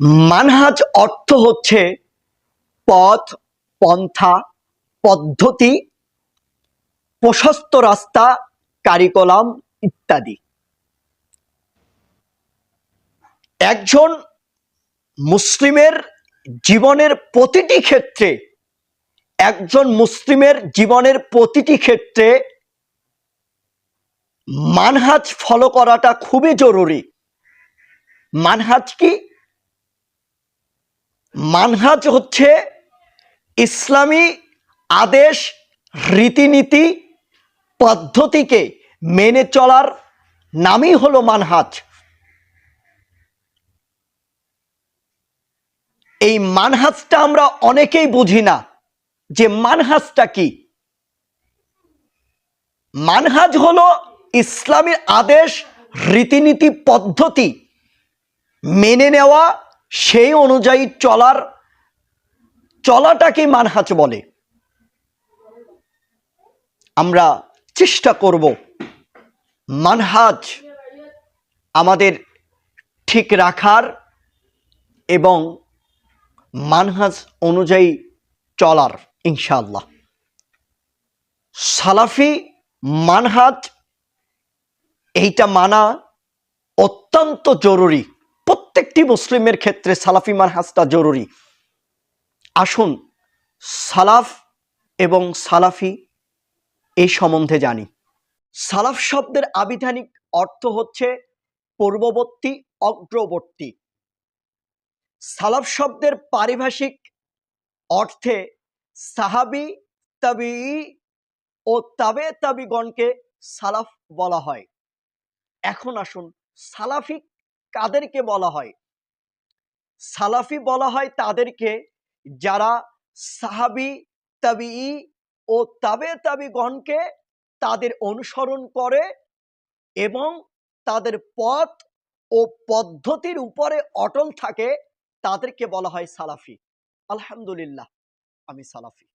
মানহাজ অর্থ হচ্ছে পথ, পন্থা, পদ্ধতি, প্রশস্ত রাস্তা, কারিকলাম ইত্যাদি। একজন মুসলিমের জীবনের প্রতিটি ক্ষেত্রে, একজন মুসলিমের জীবনের প্রতিটি ক্ষেত্রে মানহাজ ফলো করাটা খুবই জরুরি। মানহাজ কি? মানহাজ হচ্ছে ইসলামী আদেশ, রীতিনীতি, পদ্ধতিকে মেনে চলার নামই হলো মানহাজ। এই মানহাজটা আমরা অনেকেই বুঝি না যে মানহাজটা কি। মানহাজ হলো ইসলামের আদেশ, রীতিনীতি, পদ্ধতি মেনে নেওয়া সেই অনুযায়ী চলার চলাটাকে মানহাজ বলে। আমরা চেষ্টা করব মানহাজ আমাদের ঠিক রাখার এবং মানহাজ অনুযায়ী চলার, ইনশাআল্লাহ। সালাফি মানহাজ এইটা মানা অত্যন্ত জরুরি। প্রত্যেকটি মুসলিমের ক্ষেত্রে সালাফি মানহাজটা জরুরি। আসুন, সালাফ এবং সালাফি এই সম্বন্ধে জানি। সালাফ শব্দের আবিধানিক অর্থ হচ্ছে পূর্ববর্তী, অগ্রবর্তী। সালাফ শব্দের পারিভাষিক অর্থে সাহাবি তাবি ও তাবে তাবিগণকে সালাফ বলা হয়। এখন আসুন সালাফি কাদেরকে বলা হয়? সালাফি বলা হয় তাদেরকে যারা সাহাবি তাবি ও তাবে তাবিগণকে তাদের অনুসরণ করে এবং তাদের পথ ও পদ্ধতির উপরে অটল থাকে, তাদেরকে বলা হয় সালাফি। আলহামদুলিল্লাহ, আমি সালাফি।